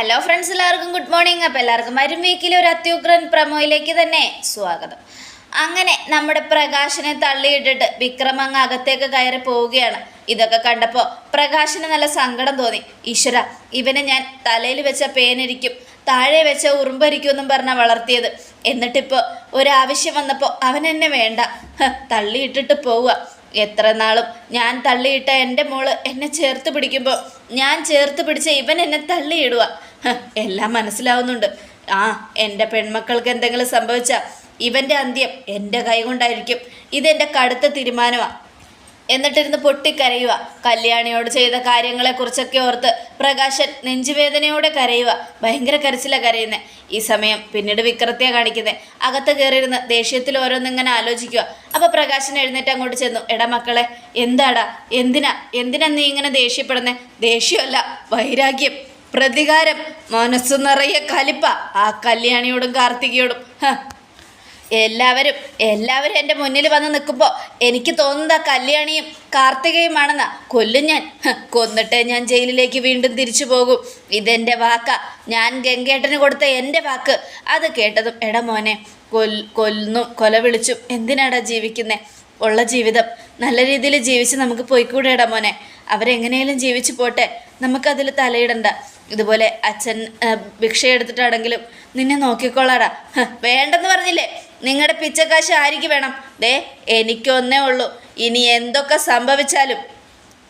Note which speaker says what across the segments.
Speaker 1: Hello friends എല്ലാവർക്കും good morning അപ്പോൾ എല്ലാവർക്കും വരും വീക്കിലെ ഒരു അത്യുഗ്രൻ പ്രമോയിലേക്ക് തന്നെ സ്വാഗതം. അങ്ങനെ നമ്മുടെ പ്രകാശനെ തള്ളിയിട്ടിട്ട് വിക്രം അങ്ങ് അകത്തേക്ക് കയറി പോവുകയാണ്. ഇതൊക്കെ കണ്ടപ്പോൾ പ്രകാശന് നല്ല സങ്കടം തോന്നി. ഈശ്വര ഇവനെ ഞാൻ തലയിൽ വെച്ച പേനിരിക്കും താഴെ വെച്ച ഉറുമ്പരിക്കും എന്നും പറഞ്ഞാൽ വളർത്തിയത്. എന്നിട്ടിപ്പോൾ ഒരാവശ്യം വന്നപ്പോൾ അവനെന്നെ വേണ്ട. തള്ളിയിട്ടിട്ട് പോവുക. എത്ര നാളും ഞാൻ തള്ളിയിട്ട എന്റെ മോൾ എന്നെ ചേർത്ത് പിടിക്കുമ്പോൾ ഞാൻ ചേർത്ത് പിടിച്ച ഇവൻ എന്നെ തള്ളിയിടുക എല്ലാം മനസ്സിലാവുന്നുണ്ട്. ആ എന്റെ പെൺമക്കൾക്ക് എന്തെങ്കിലും സംഭവിച്ചാൽ ഇവന്റെ അന്ത്യം എന്റെ കൈ കൊണ്ടായിരിക്കും ഇതെന്റെ കടുത്ത തീരുമാനമാണ് എന്നിട്ടിരുന്ന് പൊട്ടിക്കരയുക. കല്യാണിയോട് ചെയ്ത കാര്യങ്ങളെക്കുറിച്ചൊക്കെ ഓർത്ത് പ്രകാശൻ നെഞ്ചുവേദനയോടെ കരയുക. ഭയങ്കര കരച്ചിലാണ് കരയുന്നത് ഈ സമയം പിന്നീട് വിക്രത്തെയാണ് കാണിക്കുന്നത് അകത്ത് കയറിയിരുന്ന് ദേഷ്യത്തിൽ ഓരോന്നിങ്ങനെ ആലോചിക്കുക. അപ്പോൾ പ്രകാശൻ എഴുന്നേറ്റ് അങ്ങോട്ട് ചെന്നു. എടാ മക്കളെ എന്താടാ? എന്തിനാ? എന്തിനാ നീ ഇങ്ങനെ ദേഷ്യപ്പെടുന്നേ? ദേഷ്യമല്ല വൈരാഗ്യം പ്രതികാരം മനസ്സു നിറയെ കലിപ്പ. ആ കല്യാണിയോടും കാർത്തികയോടും. എല്ലാവരും എല്ലാവരും എന്റെ മുന്നിൽ വന്ന് നിൽക്കുമ്പോൾ എനിക്ക് തോന്നുന്നത് ആ കല്യാണിയും കാർത്തികയുമാണെന്ന. കൊല്ലും ഞാൻ. കൊന്നിട്ട് ഞാൻ ജയിലിലേക്ക് വീണ്ടും തിരിച്ചു പോകും. ഇതെന്റെ വാക്കാ. ഞാൻ ഗംഗേട്ടന് കൊടുത്ത എന്റെ വാക്ക്. അത് കേട്ടതും എടാ മോനെ കൊൽ കൊല്ലും കൊല വിളിച്ചും എന്തിനാടാ ജീവിക്കുന്നേ? ഉള്ള ജീവിതം. നല്ല രീതിയിൽ ജീവിച്ച് നമുക്ക് പോയിക്കൂടെ ഇട മോനെ. അവരെങ്ങനെയാലും ജീവിച്ചു പോട്ടെ. നമുക്കതിൽ തലയിടണ്ട. ഇതുപോലെ അച്ഛൻ ഭിക്ഷ ഭിക്ഷയെടുത്തിട്ടാണെങ്കിലും നിന്നെ നോക്കിക്കോളാടാ വേണ്ടെന്ന് പറഞ്ഞില്ലേ? നിങ്ങളുടെ പിച്ചക്കാശ് ആർക്ക് വേണം? ദേ എനിക്കൊന്നേ ഉള്ളൂ. ഇനി എന്തൊക്കെ സംഭവിച്ചാലും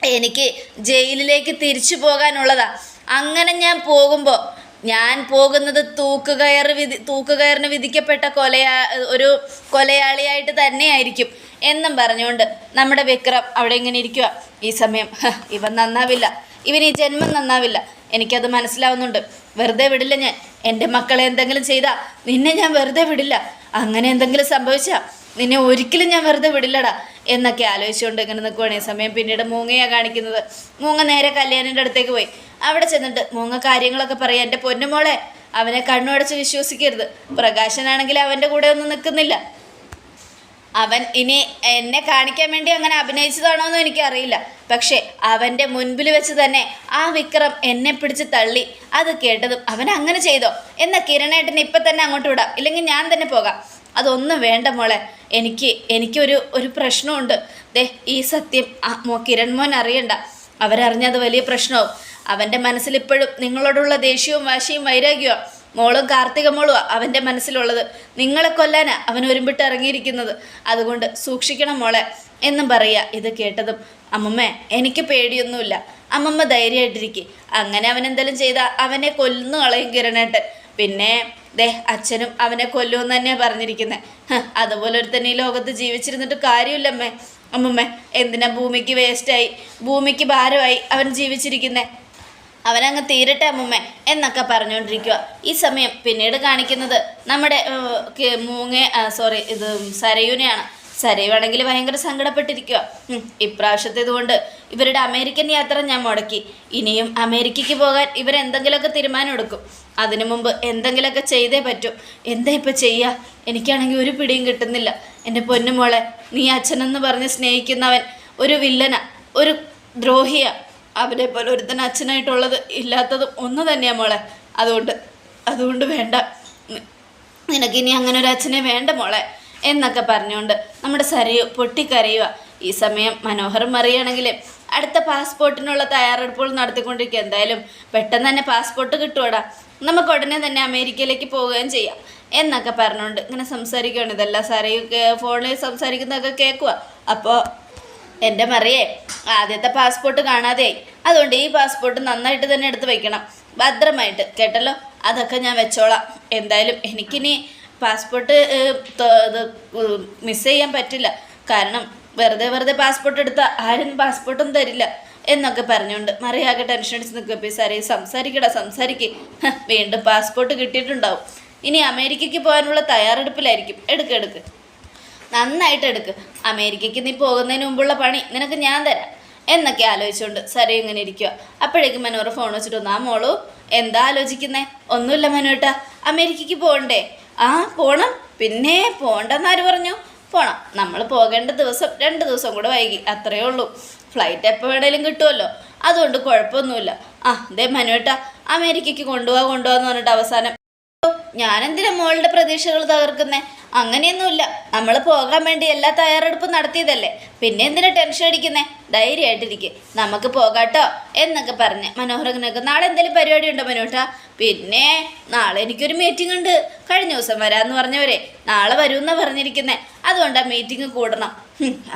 Speaker 1: എനിക്ക് ജയിലിലേക്ക് തിരിച്ചു പോകാനുള്ളതാ. അങ്ങനെ ഞാൻ പോകുമ്പോൾ ഞാൻ പോകുന്നത് തൂക്കുകയർ വിധി തൂക്കുകയറിന് വിധിക്കപ്പെട്ട കൊലയാ ഒരു കൊലയാളിയായിട്ട് തന്നെയായിരിക്കും എന്നും പറഞ്ഞുകൊണ്ട് നമ്മുടെ വിക്രം അവിടെ ഇങ്ങനെ ഇരിക്കുക ഈ സമയം ഇവൻ നന്നാവില്ല. ഇവൻ ഈ ജന്മം നന്നാവില്ല. എനിക്കത് മനസ്സിലാവുന്നുണ്ട്. വെറുതെ വിടില്ല ഞാൻ. എന്റെ മക്കളെ എന്തെങ്കിലും ചെയ്താൽ നിന്നെ ഞാൻ വെറുതെ വിടില്ല. അങ്ങനെ എന്തെങ്കിലും സംഭവിച്ചാൽ നിന്നെ ഒരിക്കലും ഞാൻ വെറുതെ വിടില്ലടാ. എന്നൊക്കെ ആലോചിച്ചുകൊണ്ട് ഇങ്ങനെ നിൽക്കുവാണ് ഈ സമയം. പിന്നീട് മൂങ്ങയാണ് കാണിക്കുന്നത്. മൂങ്ങ നേരെ കല്യാണിന്റെ അടുത്തേക്ക് പോയി. അവിടെ ചെന്നിട്ട് മൂങ്ങ കാര്യങ്ങളൊക്കെ പറയാം എന്റെ പൊന്നുമോളെ അവനെ കണ്ണുടച്ച് വിശ്വസിക്കരുത്. പ്രകാശനാണെങ്കിൽ അവന്റെ കൂടെ ഒന്നും നിൽക്കുന്നില്ല. അവൻ ഇനി എന്നെ കാണിക്കാൻ വേണ്ടി അങ്ങനെ അഭിനയിച്ചതാണോ എന്നും എനിക്കറിയില്ല. പക്ഷേ അവന്റെ മുൻപിൽ വെച്ച് തന്നെ ആ വിക്രം എന്നെ പിടിച്ച് തള്ളി. അത് കേട്ടതും അവൻ അങ്ങനെ ചെയ്തോ? എന്നാൽ കിരണേട്ടനെ ഇപ്പം തന്നെ അങ്ങോട്ട് വിടാം. ഇല്ലെങ്കിൽ ഞാൻ തന്നെ പോകാം. അതൊന്നും വേണ്ട മോളെ. എനിക്ക് എനിക്കൊരു ഒരു പ്രശ്നമുണ്ട്. ദേ ഈ സത്യം കിരൺ മോൻ അറിയണ്ട. അവരറിഞ്ഞത് വലിയ പ്രശ്നമാവും അവന്റെ മനസ്സിൽ ഇപ്പോഴും നിങ്ങളോടുള്ള ദേഷ്യവും വാശിയും വൈരാഗ്യവും മോളും കാർത്തിക മോളും അവന്റെ മനസ്സിലുള്ളത്. നിങ്ങളെ കൊല്ലാനാ അവൻ ഒരുമ്പിട്ട് ഇറങ്ങിയിരിക്കുന്നത്. അതുകൊണ്ട് സൂക്ഷിക്കണം മോളെ. എന്നും പറയുക. ഇത് കേട്ടതും അമ്മമ്മ എനിക്ക് പേടിയൊന്നുമില്ല. അമ്മമ്മ ധൈര്യമായിട്ടിരിക്കും. അങ്ങനെ അവൻ എന്തെങ്കിലും ചെയ്താൽ അവനെ കൊല്ലുന്നു കളയും കിരണേട്ടൻ പിന്നെ ദേ അച്ഛനും അവനെ കൊല്ലുമെന്ന് തന്നെയാണ് പറഞ്ഞിരിക്കുന്നത് അതുപോലെ ഒരു തന്നെ ഈ ലോകത്ത് ജീവിച്ചിരുന്നിട്ട് കാര്യമില്ലമ്മേ. അമ്മമ്മേ എന്തിനാ ഭൂമിക്ക് വേസ്റ്റായി? ഭൂമിക്ക് ഭാരമായി അവൻ ജീവിച്ചിരിക്കുന്നത് അവനങ്ങ് തീരട്ടെ അമ്മമ്മ എന്നൊക്കെ പറഞ്ഞുകൊണ്ടിരിക്കുക ഈ സമയം പിന്നീട് കാണിക്കുന്നത് നമ്മുടെ മൂങ്ങ സോറി ഇത് സരയുനെയാണ്. സരയുവാണെങ്കിൽ ഭയങ്കര സങ്കടപ്പെട്ടിരിക്കുക ഇപ്രാവശ്യത്തേതുകൊണ്ട് ഇവരുടെ അമേരിക്കൻ യാത്ര ഞാൻ മുടക്കി. ഇനിയും അമേരിക്കയ്ക്ക് പോകാൻ ഇവരെന്തെങ്കിലുമൊക്കെ തീരുമാനം എടുക്കും. അതിനു മുമ്പ് എന്തെങ്കിലുമൊക്കെ ചെയ്തേ പറ്റൂ. എന്താ ഇപ്പം ചെയ്യുക എനിക്കാണെങ്കിൽ ഒരു പിടിയും കിട്ടുന്നില്ല. എന്റെ പൊന്നുമോളെ നീ അച്ഛനെന്ന് പറഞ്ഞ് സ്നേഹിക്കുന്നവൻ ഒരു വില്ലന ഒരു ദ്രോഹിയ. അവനെ പോലെ ഒരുത്തൻ അച്ഛനായിട്ടുള്ളത് ഇല്ലാത്തതും ഒന്ന് തന്നെയാണ് മോളെ. അതുകൊണ്ട് അതുകൊണ്ട് വേണ്ട. നിനക്കിനി അങ്ങനെ ഒരു അച്ഛനെ വേണ്ട മോളെ. എന്നൊക്കെ പറഞ്ഞുകൊണ്ട് നമ്മുടെ സരയു പൊട്ടിക്കരയുക. ഈ സമയം മനോഹരം അറിയുകയാണെങ്കിൽ അടുത്ത പാസ്പോർട്ടിനുള്ള തയ്യാറെടുപ്പുകൾ നടത്തിക്കൊണ്ടിരിക്കുക. എന്തായാലും പെട്ടെന്ന് തന്നെ പാസ്പോർട്ട് കിട്ടുവടാ. നമുക്ക് ഉടനെ തന്നെ അമേരിക്കയിലേക്ക് പോവുകയും ചെയ്യാം. എന്നൊക്കെ പറഞ്ഞുകൊണ്ട് ഇങ്ങനെ സംസാരിക്കുകയാണ്. ഇതെല്ലാം സരയു ഫോണിൽ സംസാരിക്കുന്നതൊക്കെ കേൾക്കുക അപ്പോൾ എന്റെ മറിയേ ആദ്യത്തെ പാസ്പോർട്ട് കാണാതെയായി അതുകൊണ്ട് ഈ പാസ്പോർട്ട് നന്നായിട്ട് തന്നെ എടുത്ത് വയ്ക്കണം ഭദ്രമായിട്ട്. കേട്ടല്ലോ? അതൊക്കെ ഞാൻ വെച്ചോളാം. എന്തായാലും എനിക്കിനി പാസ്പോർട്ട് മിസ് ചെയ്യാൻ പറ്റില്ല. കാരണം വെറുതെ വെറുതെ പാസ്പോർട്ട് എടുത്താൽ ആരും പാസ്പോർട്ടും തരില്ല എന്നൊക്കെ പറഞ്ഞുകൊണ്ട് മറിയാകെ ടെൻഷൻ അടിച്ച് നിൽക്കുക സാറേ സംസാരിക്കടാ സംസാരിക്ക്. വീണ്ടും പാസ്പോർട്ട് കിട്ടിയിട്ടുണ്ടാവും. ഇനി അമേരിക്കയ്ക്ക് പോകാനുള്ള തയ്യാറെടുപ്പിലായിരിക്കും. എടുക്ക് എടുക്ക്. നന്നായിട്ട് എടുക്ക്. അമേരിക്കയ്ക്ക് നീ പോകുന്നതിന് മുമ്പുള്ള പണി നിനക്ക് ഞാൻ തരാം എന്നൊക്കെ ആലോചിച്ചുകൊണ്ട് സാറേ ഇങ്ങനെ ഇരിക്കുക അപ്പോഴേക്കും മനോഹർ ഫോൺ വെച്ചിട്ട് വന്നു ആ മോളു എന്താ ആലോചിക്കുന്നേ? ഒന്നുമില്ല മനോട്ടാ അമേരിക്കയ്ക്ക് പോകണ്ടേ. ആ പോണം. പിന്നെ പോകണ്ടെന്നാര് പറഞ്ഞു? പോണം. നമ്മൾ പോകേണ്ട ദിവസം രണ്ട് ദിവസം കൂടെ വൈകി. അത്രയേ ഉള്ളൂ. ഫ്ലൈറ്റ് എപ്പോൾ വേണേലും കിട്ടുമല്ലോ അതുകൊണ്ട് കുഴപ്പമൊന്നുമില്ല. ആ ദേ മനുവേട്ട അമേരിക്കയ്ക്ക് കൊണ്ടുപോകാ കൊണ്ടുപോകാന്ന് പറഞ്ഞിട്ട് അവസാനം. ഞാനെന്തിനാ മോളുടെ പ്രതീക്ഷകൾ തകർക്കുന്നേ? അങ്ങനെയൊന്നുമില്ല. നമ്മൾ പോകാൻ വേണ്ടി എല്ലാ തയ്യാറെടുപ്പും നടത്തിയതല്ലേ? പിന്നെ എന്തിനാ ടെൻഷൻ അടിക്കുന്നേ? ധൈര്യമായിട്ടിരിക്കെ. നമുക്ക് പോകാട്ടോ എന്നൊക്കെ പറഞ്ഞ്. മനോഹരനൊക്കെ നാളെ എന്തെങ്കിലും പരിപാടി ഉണ്ടോ മനോട്ടാ? പിന്നെ നാളെ എനിക്കൊരു മീറ്റിംഗ് ഉണ്ട്. കഴിഞ്ഞ ദിവസം വരാമെന്ന് പറഞ്ഞവരെ. നാളെ വരുമെന്നാ പറഞ്ഞിരിക്കുന്നേ. അതുകൊണ്ട് ആ മീറ്റിംഗ് കൂടണം.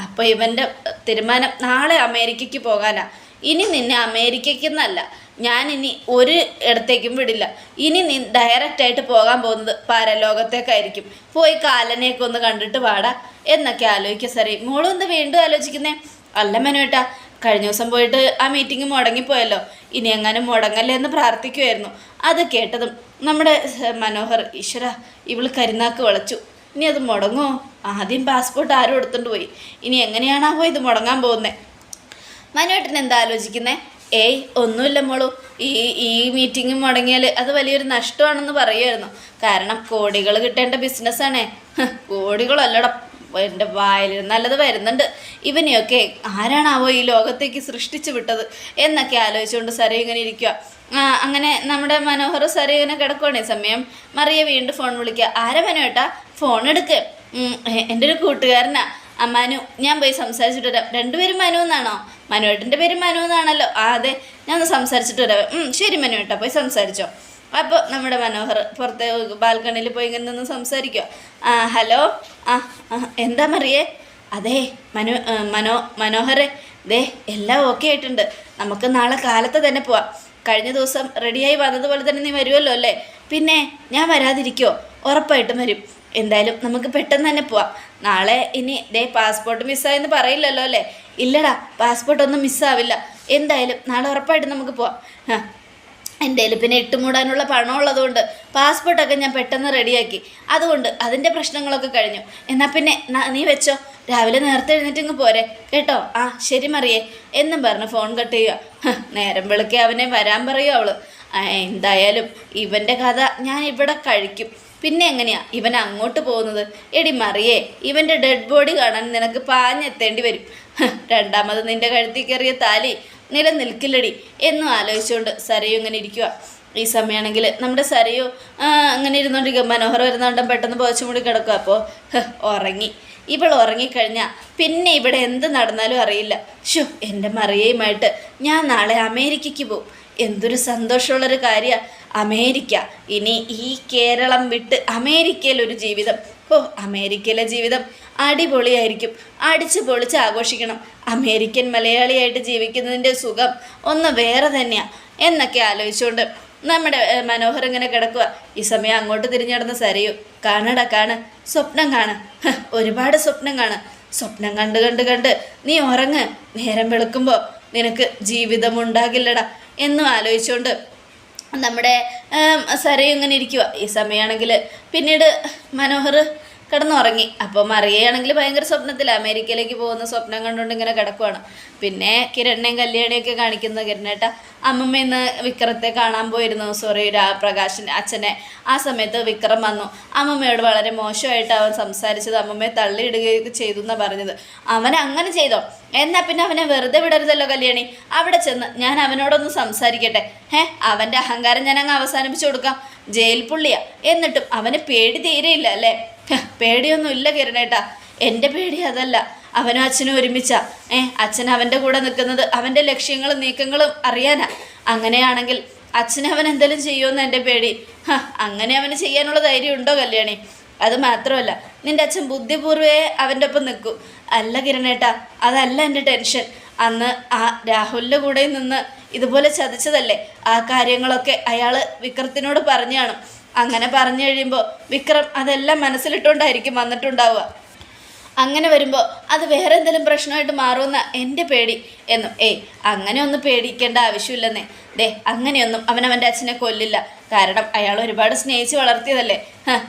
Speaker 1: അപ്പോൾ ഇവന്റെ തീരുമാനം നാളെ അമേരിക്കയ്ക്ക് പോകാനാണ് ഇനി നിന്നെ അമേരിക്കയ്ക്ക് എന്നല്ല ഞാൻ ഇനി ഒരു ഇടത്തേക്കും വിടില്ല. ഇനി നീ ഡയറക്റ്റായിട്ട് പോകാൻ പോകുന്നത് പരലോകത്തേക്കായിരിക്കും. പോയി കാലനെയൊക്കെ ഒന്ന് കണ്ടിട്ട് പാടാ. എന്നൊക്കെ ആലോചിക്കുക സാറേ മോളും എന്താ വീണ്ടും ആലോചിക്കുന്നേ? അല്ല മനുവേട്ടാ കഴിഞ്ഞ ദിവസം പോയിട്ട് ആ മീറ്റിംഗ് മുടങ്ങിപ്പോയല്ലോ. ഇനി എങ്ങാനും മുടങ്ങല്ലേ എന്ന് പ്രാർത്ഥിക്കുമായിരുന്നു അത് കേട്ടതും നമ്മുടെ മനോഹർ ഈശ്വര ഇവൾ കരിനാക്ക് വിളച്ചു. ഇനി അത് മുടങ്ങോ? ആദ്യം പാസ്പോർട്ട് ആരും എടുത്തുകൊണ്ട് പോയി. ഇനി എങ്ങനെയാണാവോ ഇത് മുടങ്ങാൻ പോകുന്നത് മനുവേട്ടൻ എന്താ ആലോചിക്കുന്നേ? ഏയ് ഒന്നുമില്ല മോളു. ഈ ഈ മീറ്റിംഗ് മുടങ്ങിയാൽ അത് വലിയൊരു നഷ്ടമാണെന്ന് പറയുമായിരുന്നു കാരണം കോടികൾ കിട്ടേണ്ട ബിസിനസ്സാണേ കോടികളല്ലട. എന്റെ വായിൽ നല്ലത് വരുന്നുണ്ട്. ഇവനെയൊക്കെ ആരാണാവോ ഈ ലോകത്തേക്ക് സൃഷ്ടിച്ചു വിട്ടത്? എന്നൊക്കെ ആലോചിച്ചുകൊണ്ട് സാറേ ഇങ്ങനെ ഇരിക്കുക അങ്ങനെ നമ്മുടെ മനോഹർ സാറേ ഇങ്ങനെ കിടക്കുവാണേ. സമയം മറിയ വീണ്ടും ഫോൺ വിളിക്കുക. ആരാ ഫോൺ എടുക്ക്. എന്റെ ഒരു കൂട്ടുകാരനാ. മനു ഞാൻ പോയി സംസാരിച്ചിട്ട് വരാം. രണ്ടുപേരും മനു എന്നാണോ മനുവേട്ടന്റെ പേര് മനു എന്നാണല്ലോ. ആ അതെ. ഞാൻ ഒന്ന് സംസാരിച്ചിട്ട് വരാം. ശരി മനുവേട്ടാ പോയി സംസാരിച്ചോ. അപ്പോൾ നമ്മുടെ മനോഹർ പുറത്തെ ബാൽക്കണിയിൽ പോയി ഇങ്ങനെ നിന്ന് സംസാരിക്കുക ആ ഹലോ. ആ എന്താ മറിയേ? അതെ മനു മനോ മനോഹരെ ദേ എല്ലാം ഓക്കെ ആയിട്ടുണ്ട്. നമുക്ക് നാളെ കാലത്ത് തന്നെ പോവാം. കഴിഞ്ഞ ദിവസം റെഡിയായി വന്നതുപോലെ തന്നെ നീ വരുമല്ലോ അല്ലേ? പിന്നെ ഞാൻ വരാതിരിക്കോ ഉറപ്പായിട്ടും വരും. എന്തായാലും നമുക്ക് പെട്ടെന്ന് തന്നെ പോവാം. നാളെ ഇനി ഡേ പാസ്പോർട്ട് മിസ്സായെന്ന് പറയില്ലല്ലോ അല്ലേ? ഇല്ലടാ പാസ്പോർട്ട് ഒന്നും മിസ്സാവില്ല എന്തായാലും നാളെ ഉറപ്പായിട്ട് നമുക്ക് പോവാം. എന്തായാലും പിന്നെ ഇട്ട് മൂടാനുള്ള പണം ഉള്ളതുകൊണ്ട് പാസ്പോർട്ടൊക്കെ ഞാൻ പെട്ടെന്ന് റെഡിയാക്കി അതുകൊണ്ട് അതിന്റെ പ്രശ്നങ്ങളൊക്കെ കഴിഞ്ഞു. എന്നാൽ പിന്നെ നീ വെച്ചോ. രാവിലെ നേരത്തെ എഴുന്നേറ്റ് പോരെ. കേട്ടോ? ആ ശരി മറിയേ. എന്നും പറഞ്ഞ് ഫോൺ കട്ട് ചെയ്യുക. നേരം വിളിക്കുക അവനെ വരാൻ പറയുമോ അവൾ. എന്തായാലും ഇവന്റെ കഥ ഞാൻ ഇവിടെ കഴിക്കും. പിന്നെ എങ്ങനെയാ? ഇവൻ അങ്ങോട്ട് പോകുന്നത്? എടി മറിയേ ഇവന്റെ ഡെഡ് ബോഡി കാണാൻ നിനക്ക് പാഞ്ഞെത്തേണ്ടി വരും. രണ്ടാമത് നിന്റെ കഴുത്തിൽ കയറിയ താലി നിലനിൽക്കില്ലടി. എന്നും ആലോചിച്ചുകൊണ്ട് സരയു ഇങ്ങനെ ഇരിക്കുക ഈ സമയമാണെങ്കിൽ നമ്മുടെ സരയു അങ്ങനെ ഇരുന്നോണ്ടിരിക്കുക മനോഹർ വരുന്നോണ്ടും പെട്ടെന്ന് പോച്ചു മൂടി കിടക്കുക അപ്പോൾ ഉറങ്ങി. ഇവൾ ഉറങ്ങിക്കഴിഞ്ഞാൽ പിന്നെ ഇവിടെ എന്ത് നടന്നാലും അറിയില്ല. ഷോ എന്റെ മറിയയുമായിട്ട് ഞാൻ നാളെ അമേരിക്കയ്ക്ക് പോകും എന്തൊരു സന്തോഷമുള്ളൊരു കാര്യമാണ് അമേരിക്ക. ഇനി ഈ കേരളം വിട്ട് അമേരിക്കയിൽ ഒരു ജീവിതം. ഓ അമേരിക്കയിലെ ജീവിതം അടിപൊളിയായിരിക്കും. അടിച്ച് പൊളിച്ച് ആഘോഷിക്കണം. അമേരിക്കൻ മലയാളിയായിട്ട് ജീവിക്കുന്നതിന്റെ സുഖം ഒന്ന് വേറെ തന്നെയാണ് എന്നൊക്കെ ആലോചിച്ചുകൊണ്ട് നമ്മുടെ മനോഹർ ഇങ്ങനെ കിടക്കുക ഈ സമയം അങ്ങോട്ട് തിരിഞ്ഞടന്ന് സരയു. കാണട കാണ്. സ്വപ്നം കാണ്. ഒരുപാട് സ്വപ്നം കാണ്. സ്വപ്നം കണ്ട് കണ്ട് കണ്ട് നീ ഉറങ്ങ്. നേരം വെളുക്കുമ്പോൾ നിനക്ക് ജീവിതം ഉണ്ടാകില്ലടാ എന്നും ആലോചിച്ചുകൊണ്ട് നമ്മുടെ സരയും ഇങ്ങനെ ഇരിക്കുക ഈ സമയമാണെങ്കിൽ പിന്നീട് മനോഹർ കിടന്നുറങ്ങി. അപ്പോൾ മറിയയാണെങ്കിൽ ഭയങ്കര സ്വപ്നത്തിൽ അമേരിക്കയിലേക്ക് പോകുന്ന സ്വപ്നം കണ്ടുകൊണ്ട് ഇങ്ങനെ കിടക്കുവാണ്. പിന്നെ കിരണ്ണയും കല്യാണിയൊക്കെ കാണിക്കുന്ന കിരണേട്ട അമ്മമ്മ ഇന്ന് വിക്രത്തെ കാണാൻ പോയിരുന്നു. സോറി പ്രകാശൻ അച്ഛനെ. ആ സമയത്ത് വിക്രം വന്നു. അമ്മമ്മയോട് വളരെ മോശമായിട്ട് അവൻ സംസാരിച്ചത് അമ്മമ്മയെ തള്ളിയിടുകയൊക്കെ ചെയ്തു എന്നാണ് പറഞ്ഞത്. അവൻ അങ്ങനെ ചെയ്തോ? എന്നാൽ പിന്നെ അവനെ വെറുതെ വിടരുതല്ലോ കല്യാണി. അവിടെ ചെന്ന് ഞാൻ അവനോടൊന്ന് സംസാരിക്കട്ടെ. ഹേ അവന്റെ അഹങ്കാരം ഞാൻ അങ്ങ് അവസാനിപ്പിച്ചു കൊടുക്കാം. ജയിൽ പുള്ളിയാ. എന്നിട്ടും അവന് പേടി തീരെയില്ല അല്ലേ? പേടിയൊന്നും ഇല്ല കിരണേട്ടാ. എന്റെ പേടി അതല്ല. അവനും അച്ഛനും ഒരുമിച്ച. ഏ അച്ഛൻ അവന്റെ കൂടെ നിൽക്കുന്നത് അവന്റെ ലക്ഷ്യങ്ങളും നീക്കങ്ങളും അറിയാനാ. അങ്ങനെയാണെങ്കിൽ അച്ഛൻ അവൻ എന്തെങ്കിലും ചെയ്യുമെന്ന് എന്റെ പേടി. അങ്ങനെ അവന് ചെയ്യാനുള്ള ധൈര്യം ഉണ്ടോ കല്യാണി? അത് മാത്രമല്ല നിന്റെ അച്ഛൻ ബുദ്ധിപൂർവേ അവന്റെ ഒപ്പം നിൽക്കൂ. അല്ല കിരണേട്ടാ അതല്ല എന്റെ ടെൻഷൻ. അന്ന് ആ രാഹുലിന്റെ കൂടെ നിന്ന് ഇതുപോലെ ചതിച്ചതല്ലേ? ആ കാര്യങ്ങളൊക്കെ അയാൾ വിക്രത്തിനോട് പറഞ്ഞാണ് അങ്ങനെ പറഞ്ഞു കഴിയുമ്പോൾ വിക്രം അതെല്ലാം മനസ്സിലിട്ടുകൊണ്ടായിരിക്കും വന്നിട്ടുണ്ടാവുക. അങ്ങനെ വരുമ്പോൾ അത് വേറെ എന്തെങ്കിലും പ്രശ്നമായിട്ട് മാറുമെന്ന എന്റെ പേടി. എന്നും ഏയ് അങ്ങനെയൊന്നും പേടിക്കേണ്ട ആവശ്യമില്ലെന്നേ. ദേ അങ്ങനെയൊന്നും അവൻ അവന്റെ അച്ഛനെ കൊല്ലില്ല. കാരണം അയാൾ ഒരുപാട് സ്നേഹിച്ച് വളർത്തിയതല്ലേ?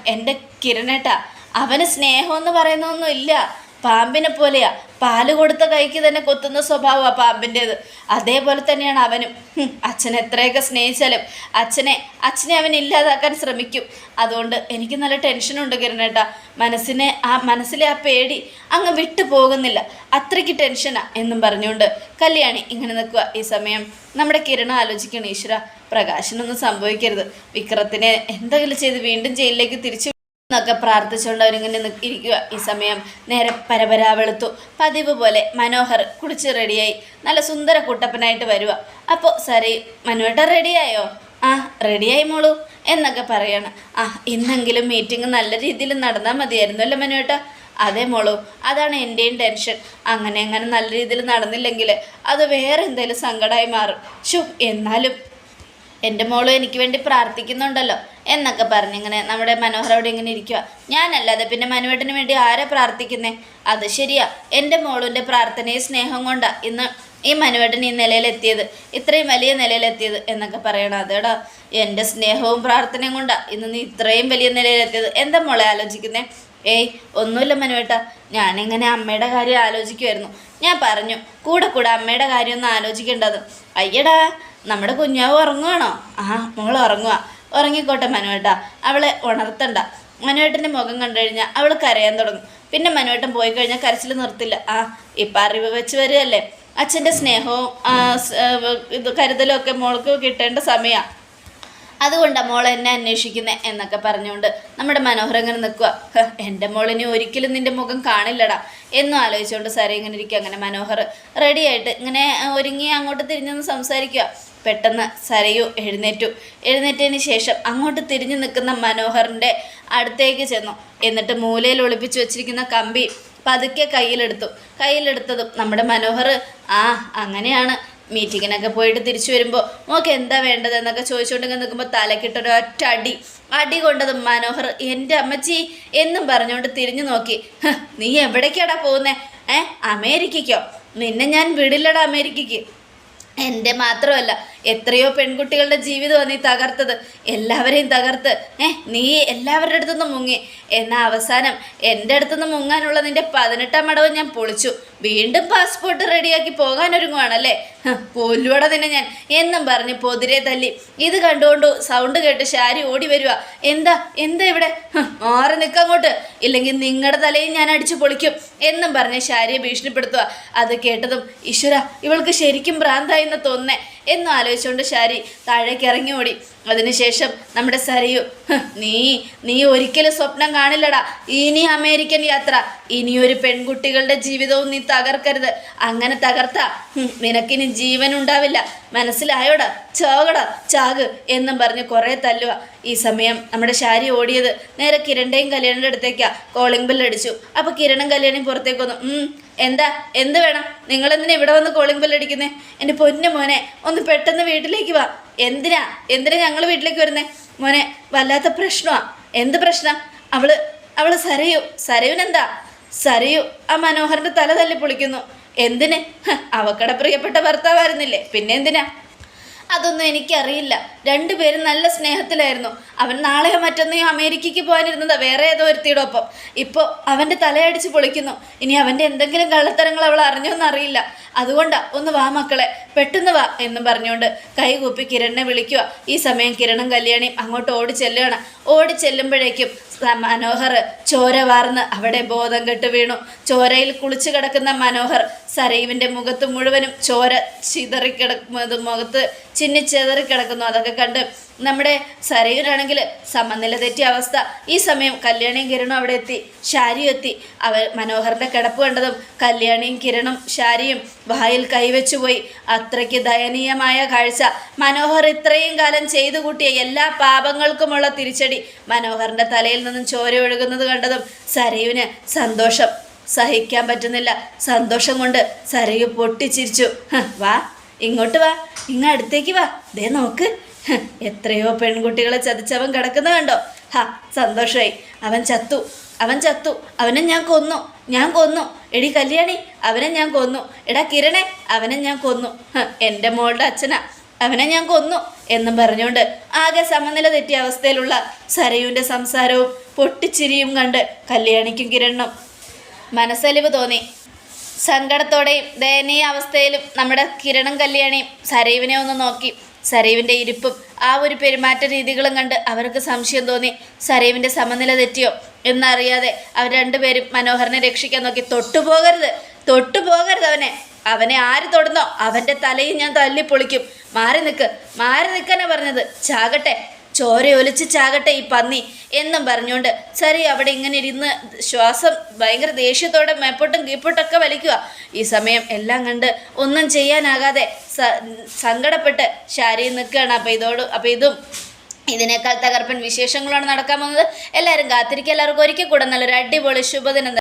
Speaker 1: എന്റെ കിരണേട്ടാ അവന് സ്നേഹമെന്ന് പറയുന്നൊന്നും ഇല്ല. പാമ്പിനെ പോലെയാ. പാൽ കൊടുത്ത കൈക്ക് തന്നെ കൊത്തുന്ന സ്വഭാവം ആ പാമ്പിന്റേത് അതേപോലെ തന്നെയാണ് അവനും. അച്ഛനെ എത്രയൊക്കെ സ്നേഹിച്ചാലും അച്ഛനെ അച്ഛനെ അവൻ ഇല്ലാതാക്കാൻ ശ്രമിക്കും. അതുകൊണ്ട് എനിക്ക് നല്ല ടെൻഷനുണ്ട് കിരണേട്ടാ. മനസ്സിനെ ആ മനസ്സിലെ ആ പേടി അങ്ങ് വിട്ടു പോകുന്നില്ല. അത്രയ്ക്ക് ടെൻഷനാ എന്നും പറഞ്ഞുകൊണ്ട് കല്യാണി ഇങ്ങനെ നിൽക്കുക ഈ സമയം നമ്മുടെ കിരണം ആലോചിക്കണം ഈശ്വര പ്രകാശനൊന്നും സംഭവിക്കരുത്. വിക്രത്തിനെ എന്തെങ്കിലും ചെയ്ത് വീണ്ടും ജയിലിലേക്ക് തിരിച്ചു എന്നൊക്കെ പ്രാർത്ഥിച്ചുകൊണ്ട് അവരിങ്ങനെ നി- ഇരിക്കുക ഈ സമയം നേരെ പരപരാ വെളുത്തു. പതിവ് പോലെ മനോഹർ കുളിച്ച് റെഡിയായി നല്ല സുന്ദര കുട്ടപ്പനായിട്ട് വരിക അപ്പോൾ സരി മനുവേട്ട റെഡിയായോ ആ റെഡിയായി മോളു എന്നൊക്കെ പറയണം. ആ ഇന്നെങ്കിലും മീറ്റിംഗ് നല്ല രീതിയിൽ നടന്നാൽ മതിയായിരുന്നു അല്ലേ മനുവേട്ട. അതെ മോളു അതാണ് എന്റെയും ടെൻഷൻ അങ്ങനെ അങ്ങനെ നല്ല രീതിയിൽ നടന്നില്ലെങ്കിൽ അത് വേറെ എന്തെങ്കിലും സങ്കടമായി മാറും. ഷു എന്നാലും എന്റെ മോളും എനിക്ക് വേണ്ടി പ്രാർത്ഥിക്കുന്നുണ്ടല്ലോ എന്നൊക്കെ പറഞ്ഞിങ്ങനെ നമ്മുടെ മനോഹരോട് ഇങ്ങനെ ഇരിക്കുക ഞാനല്ലാതെ പിന്നെ മനുവേട്ടന് വേണ്ടി ആരാ പ്രാർത്ഥിക്കുന്നേ? അത് ശരിയാ. എന്റെ മോളുന്റെ പ്രാർത്ഥനയും സ്നേഹം കൊണ്ടാ ഇന്ന് ഈ മനുവേട്ടൻ ഈ നിലയിലെത്തിയത്. ഇത്രയും വലിയ നിലയിലെത്തിയത് എന്നൊക്കെ പറയണം. അതേടാ എന്റെ സ്നേഹവും പ്രാർത്ഥനയും കൊണ്ടാ ഇന്ന് നീ ഇത്രയും വലിയ നിലയിലെത്തിയത്. എന്താ മോളെ ആലോചിക്കുന്നേ? ഏയ് ഒന്നുമില്ല മനുവേട്ട. ഞാനിങ്ങനെ അമ്മയുടെ കാര്യം ആലോചിക്കുമായിരുന്നു ഞാൻ പറഞ്ഞു കൂടെ കൂടെ അമ്മയുടെ കാര്യം ഒന്ന് ആലോചിക്കേണ്ടത്. അയ്യടാ നമ്മുടെ കുഞ്ഞാവ് ഉറങ്ങുവാണോ? ആ മോൾ ഉറങ്ങുക ഉറങ്ങിക്കോട്ടെ മനുവേട്ട. അവളെ ഉണർത്തണ്ട. മനുവേട്ടന്റെ മുഖം കണ്ടു കഴിഞ്ഞാൽ അവൾ കരയാൻ തുടങ്ങും. പിന്നെ മനുവേട്ടൻ പോയി കഴിഞ്ഞാൽ കരച്ചിൽ നിർത്തില്ല. ആ ഇപ്പം അറിവ് വെച്ച് വരികയല്ലേ? അച്ഛന്റെ സ്നേഹവും ഇത് കരുതലും ഒക്കെ മോൾക്ക് കിട്ടേണ്ട സമയമാണ് അതുകൊണ്ടാണ് മോൾ എന്നെ അന്വേഷിക്കുന്നത് എന്നൊക്കെ പറഞ്ഞുകൊണ്ട് നമ്മുടെ മനോഹർ ഇങ്ങനെ നിൽക്കുക എന്റെ മോളിനി ഒരിക്കലും നിന്റെ മുഖം കാണില്ലടാ. എന്നും ആലോചിച്ചുകൊണ്ട് സാറേ ഇങ്ങനെ ഇരിക്കുക അങ്ങനെ മനോഹർ റെഡിയായിട്ട് ഇങ്ങനെ ഒരുങ്ങി അങ്ങോട്ട് തിരിഞ്ഞൊന്ന് സംസാരിക്കുക പെട്ടെന്ന് സരയു എഴുന്നേറ്റു. എഴുന്നേറ്റതിന് ശേഷം അങ്ങോട്ട് തിരിഞ്ഞു നിൽക്കുന്ന മനോഹറിന്റെ അടുത്തേക്ക് ചെന്നു. എന്നിട്ട് മൂലയിൽ ഒളിപ്പിച്ച് വെച്ചിരിക്കുന്ന കമ്പി പതുക്കെ കയ്യിലെടുത്തു. കയ്യിലെടുത്തതും നമ്മുടെ മനോഹർ ആ അങ്ങനെയാണ്. മീറ്റിങ്ങിനൊക്കെ പോയിട്ട് തിരിച്ചു വരുമ്പോൾ മോക്ക് എന്താ വേണ്ടത്? എന്നൊക്കെ നിൽക്കുമ്പോൾ തലക്കിട്ടൊരു ഒറ്റ അടി. അടി കൊണ്ടതും മനോഹർ എന്റെ അമ്മച്ചി എന്നും പറഞ്ഞുകൊണ്ട് തിരിഞ്ഞു നോക്കി. നീ എവിടേക്കാടാ പോകുന്നേ? ഏ അമേരിക്കയ്ക്കോ? നിന്നെ ഞാൻ വിടില്ലടാ അമേരിക്കയ്ക്ക്. എന്റെ മാത്രമല്ല എത്രയോ പെൺകുട്ടികളുടെ ജീവിതമാണ് നീ തകർത്തത്. എല്ലാവരെയും തകർത്ത്. ഏ നീ എല്ലാവരുടെ അടുത്തുനിന്ന് മുങ്ങി. എന്നാൽ അവസാനം എന്റെ അടുത്തുനിന്ന് മുങ്ങാനുള്ള നിന്റെ പതിനെട്ടാം മടവ് ഞാൻ പൊളിച്ചു. വീണ്ടും പാസ്പോർട്ട് റെഡിയാക്കി പോകാനൊരുങ്ങുവാണല്ലേ? പോലുവട തന്നെ ഞാൻ. എന്നും പറഞ്ഞ് പൊതിരെ തല്ലി. ഇത് കണ്ടുകൊണ്ട് സൗണ്ട് കേട്ട് ശാരി ഓടി വരുക എന്താ എന്താ ഇവിടെ? മാറി നിൽക്കങ്ങോട്ട് ഇല്ലെങ്കിൽ നിങ്ങളുടെ തലയും ഞാൻ അടിച്ചു പൊളിക്കും. എന്നും പറഞ്ഞ് ശാരിയെ ഭീഷണിപ്പെടുത്തുക അത് കേട്ടതും ഈശ്വര ഇവൾക്ക് ശരിക്കും ഭ്രാന്തായെന്ന് തോന്നുന്നേ എന്നും ആലോചിച്ചുകൊണ്ട് ശാരി താഴേക്ക് ഇറങ്ങി ഓടി അതിനുശേഷം നമ്മുടെ സരയു നീ നീ ഒരിക്കലും സ്വപ്നം കാണില്ലടാ. ഇനി അമേരിക്കൻ യാത്ര. ഇനിയൊരു പെൺകുട്ടികളുടെ ജീവിതവും നീ തകർക്കരുത്. അങ്ങനെ തകർത്ത നിനക്കിനി ജീവൻ ഉണ്ടാവില്ല മനസ്സിലായോടാ? ചോകടാ ചാക് എന്നും പറഞ്ഞ് കുറേ തല്ലുക ഈ സമയം നമ്മുടെ ശാരി ഓടിയത് നേരെ കിരണിന്റെയും കല്യാണിന്റെ അടുത്തേക്കാ. കോളിംഗ് ബെൽ അടിച്ചു. അപ്പോൾ കിരണും കല്യാണിയും പുറത്തേക്ക് വന്നു. "ഉം, എന്താ? എന്ത് വേണം? നിങ്ങൾ എന്തിനാ ഇവിടെ വന്ന് കോളിംഗ് ബെൽ അടിക്കുന്നേ? എന്റെ പൊന്നു മോനെ ഒന്ന് പെട്ടെന്ന് വീട്ടിലേക്ക് വാ. എന്തിനാ? എന്തിനാ ഞങ്ങൾ വീട്ടിലേക്ക് വരുന്നേ? മോനെ വല്ലാത്ത പ്രശ്നമാ എന്ത് പ്രശ്നം? അവൾ അവൾ സരയു. സരയുനെന്താ? സരയു ആ മനോഹറിന്റെ തല തല്ലി പൊളിക്കുന്നു. എന്തിന്? അവക്കടെ പ്രിയപ്പെട്ട ഭർത്താവായിരുന്നില്ലേ. പിന്നെ എന്തിനാ? അതൊന്നും എനിക്കറിയില്ല. രണ്ടുപേരും നല്ല സ്നേഹത്തിലായിരുന്നു. അവൻ നാളെയോ മറ്റൊന്നേ അമേരിക്കയ്ക്ക് പോകാനിരുന്നതാ വേറെ ഏതോ ഒരുത്തിയുടെ ഒപ്പം ഇപ്പോൾ അവന്റെ തലയടിച്ച് പൊളിക്കുന്നു. ഇനി അവന്റെ എന്തെങ്കിലും കള്ളത്തരങ്ങൾ അവൾ അറിഞ്ഞോ അറിയില്ല അതുകൊണ്ടാ ഒന്ന് വാ മക്കളെ. പെട്ടെന്ന് വാ എന്നും പറഞ്ഞുകൊണ്ട് കൈകൂപ്പി കിരണിനെ വിളിക്കുക. ഈ സമയം കിരണും കല്യാണിയും അങ്ങോട്ട് ഓടി ചെല്ലുകയാണ്. ഓടി ചെല്ലുമ്പോഴേക്കും മനോഹർ ചോര വാർന്ന് അവിടെ ബോധം കെട്ട് വീണു. ചോരയിൽ കുളിച്ചു കിടക്കുന്ന മനോഹർ സരയുവിന്റെ മുഖത്ത് മുഴുവനും ചോര ചിതറിക്കിടക്കുന്നത് മുഖത്ത് ചിന്നി ചിതറിക്കിടക്കുന്നു. അതൊക്കെ കണ്ട് നമ്മുടെ സരയുനാണെങ്കിൽ സമനില തെറ്റിയ അവസ്ഥ. ഈ സമയം കല്യാണിയും കിരണും അവിടെ എത്തി. ഷാരിയും എത്തി. അവർ മനോഹറിന്റെ കിടപ്പ് കണ്ടതും കല്യാണിയും കിരണും ഷാരിയും വായിൽ കൈവച്ചു പോയി. അത്രയ്ക്ക് ദയനീയമായ കാഴ്ച. മനോഹർ ഇത്രയും കാലം ചെയ്തു കൂട്ടിയ എല്ലാ പാപങ്ങൾക്കുമുള്ള തിരിച്ചടി മനോഹറിന്റെ തലയിൽ നിന്നും ചോര ഒഴുകുന്നത് കണ്ടതും സരയുവിന് സന്തോഷം. സഹിക്കാൻ പറ്റുന്നില്ല. സന്തോഷം കൊണ്ട് സരയു പൊട്ടിച്ചിരിച്ചു. "ഹ്, വാ. ഇങ്ങോട്ട് വാ. ഇങ്ങ അടുത്തേക്ക് വാ. ദേ നോക്ക്. എത്രയോ പെൺകുട്ടികളെ ചതിച്ചവൻ കിടക്കുന്ന കണ്ടോ? ഹാ സന്തോഷമായി അവൻ ചത്തു. അവൻ ചത്തു. അവനെ ഞാൻ കൊന്നു. ഞാൻ കൊന്നു. എടി കല്യാണി അവനെ ഞാൻ കൊന്നു. എടാ കിരണെ അവനെ ഞാൻ കൊന്നു. എന്റെ മോളുടെ അച്ഛനാ. അവനെ ഞാൻ കൊന്നു എന്നും പറഞ്ഞുകൊണ്ട് ആകെ സമനില തെറ്റിയ അവസ്ഥയിലുള്ള സരയുവിന്റെ സംസാരവും പൊട്ടിച്ചിരിയും കണ്ട് കല്യാണിക്കും കിരണും മനസ്സലിവ് തോന്നി. സങ്കടത്തോടെയും ദയനീയ അവസ്ഥയിലും നമ്മുടെ കിരണും കല്യാണിയും സരയുവിനെ ഒന്ന് നോക്കി. സരയുവിന്റെ ഇരിപ്പും ആ ഒരു പെരുമാറ്റ രീതികളും കണ്ട് അവർക്ക് സംശയം തോന്നി. സരയുവിന്റെ സമനില തെറ്റിയോ എന്നറിയാതെ അവർ രണ്ടുപേരും മനോഹരനെ രക്ഷിക്കാൻ നോക്കി. തൊട്ടുപോകരുത് തൊട്ടുപോകരുത് അവനെ. അവനെ ആര് തൊടുന്നോ? അവന്റെ തലയും ഞാൻ തല്ലി പൊളിക്കും മാറി നിൽക്ക് മാറി നിൽക്കാനാ പറഞ്ഞത്. ചാകട്ടെ. ചോര ഒലിച്ച് ചാകട്ടെ ഈ പന്നി എന്നും പറഞ്ഞുകൊണ്ട് സരി അവിടെ ഇങ്ങനെ ഇരുന്ന് ശ്വാസം ഭയങ്കര ദേഷ്യത്തോടെ മേപ്പോട്ടും കീപ്പോട്ടൊക്കെ വലിക്കുക. ഈ സമയം എല്ലാം കണ്ട് ഒന്നും ചെയ്യാനാകാതെ സങ്കടപ്പെട്ട് ശാരി നിൽക്കുകയാണ്. അപ്പോൾ ഇതോട് അപ്പോൾ ഇതും ഇതിനേക്കാൾ തകർപ്പൻ വിശേഷങ്ങളാണ് നടക്കാൻ പോകുന്നത്. എല്ലാവരും കാത്തിരിക്കുക എല്ലാവർക്കും ഒരിക്കൽ കൂടെ നല്ലൊരു അടിപൊളി ശുഭദിനം